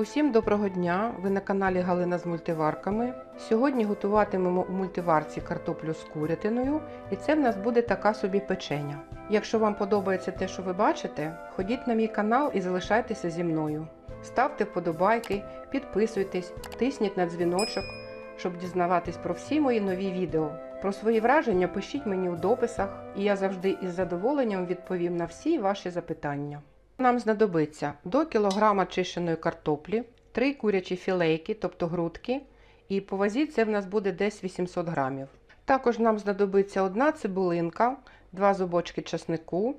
Усім доброго дня! Ви на каналі Галина з мультиварками. Сьогодні готуватимемо у мультиварці картоплю з курятиною, і це в нас буде така собі печеня. Якщо вам подобається те, що ви бачите, ходіть на мій канал і залишайтеся зі мною. Ставте вподобайки, підписуйтесь, тисніть на дзвіночок, щоб дізнаватись про всі мої нові відео. Про свої враження пишіть мені у дописах, і я завжди із задоволенням відповім на всі ваші запитання. Нам знадобиться до кілограма чищеної картоплі, 3 курячі філейки, тобто грудки, і по вазі це в нас буде десь 800 грамів. Також нам знадобиться одна цибулинка, 2 зубочки часнику,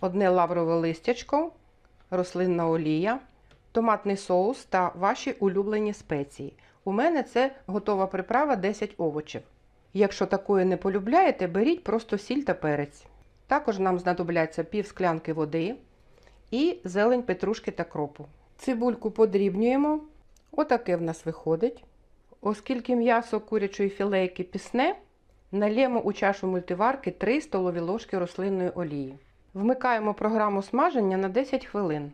одне лаврове листячко, рослинна олія, томатний соус та ваші улюблені спеції. У мене це готова приправа 10 овочів. Якщо такої не полюбляєте, беріть просто сіль та перець. Також нам знадобляться пів склянки води і зелень петрушки та кропу. Цибульку подрібнюємо. Отаке в нас виходить. Оскільки м'ясо курячої філейки пісне, налємо у чашу мультиварки 3 столові ложки рослинної олії. Вмикаємо програму смаження на 10 хвилин.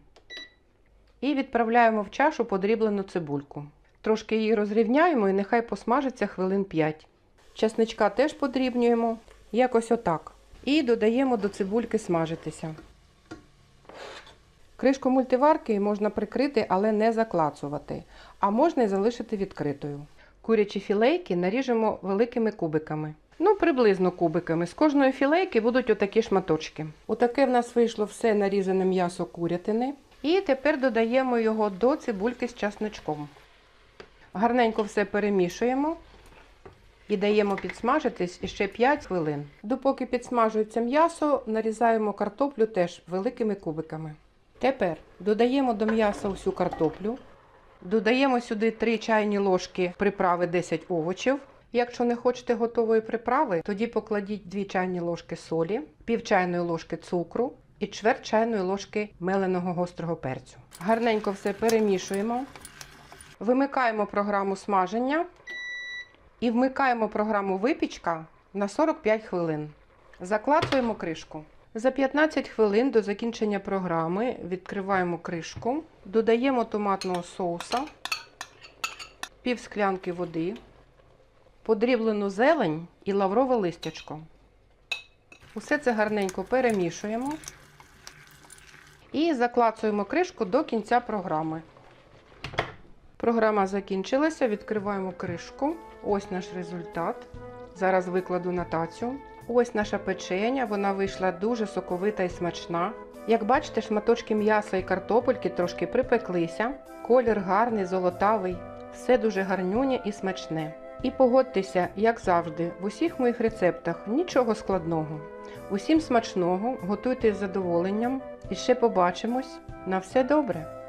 І відправляємо в чашу подріблену цибульку. Трошки її розрівняємо і нехай посмажиться хвилин 5. Часничка теж подрібнюємо, якось отак. І додаємо до цибульки смажитися. Кришку мультиварки можна прикрити, але не заклацувати, а можна і залишити відкритою. Курячі філейки наріжемо великими кубиками. Ну, приблизно кубиками. З кожної філейки будуть отакі шматочки. Отаке в нас вийшло все нарізане м'ясо курятини. І тепер додаємо його до цибульки з часничком. Гарненько все перемішуємо і даємо підсмажитись іще 5 хвилин. Допоки підсмажується м'ясо, нарізаємо картоплю теж великими кубиками. Тепер додаємо до м'яса всю картоплю, додаємо сюди 3 чайні ложки приправи 10 овочів. Якщо не хочете готової приправи, тоді покладіть 2 чайні ложки солі, пів чайної ложки цукру і чверть чайної ложки меленого гострого перцю. Гарненько все перемішуємо. Вимикаємо програму смаження і вмикаємо програму випічка на 45 хвилин. Заклацуємо кришку. За 15 хвилин до закінчення програми відкриваємо кришку, додаємо томатного соуса, пів склянки води, подріблену зелень і лаврове листячко. Усе це гарненько перемішуємо і заклацуємо кришку до кінця програми. Програма закінчилася, відкриваємо кришку. Ось наш результат. Зараз викладу на тацю. Ось наша печеня, вона вийшла дуже соковита і смачна. Як бачите, шматочки м'яса і картопельки трошки припеклися. Колір гарний, золотавий, все дуже гарнюнє і смачне. І погодьтеся, як завжди, в усіх моїх рецептах нічого складного. Усім смачного, готуйте з задоволенням і ще побачимось. На все добре!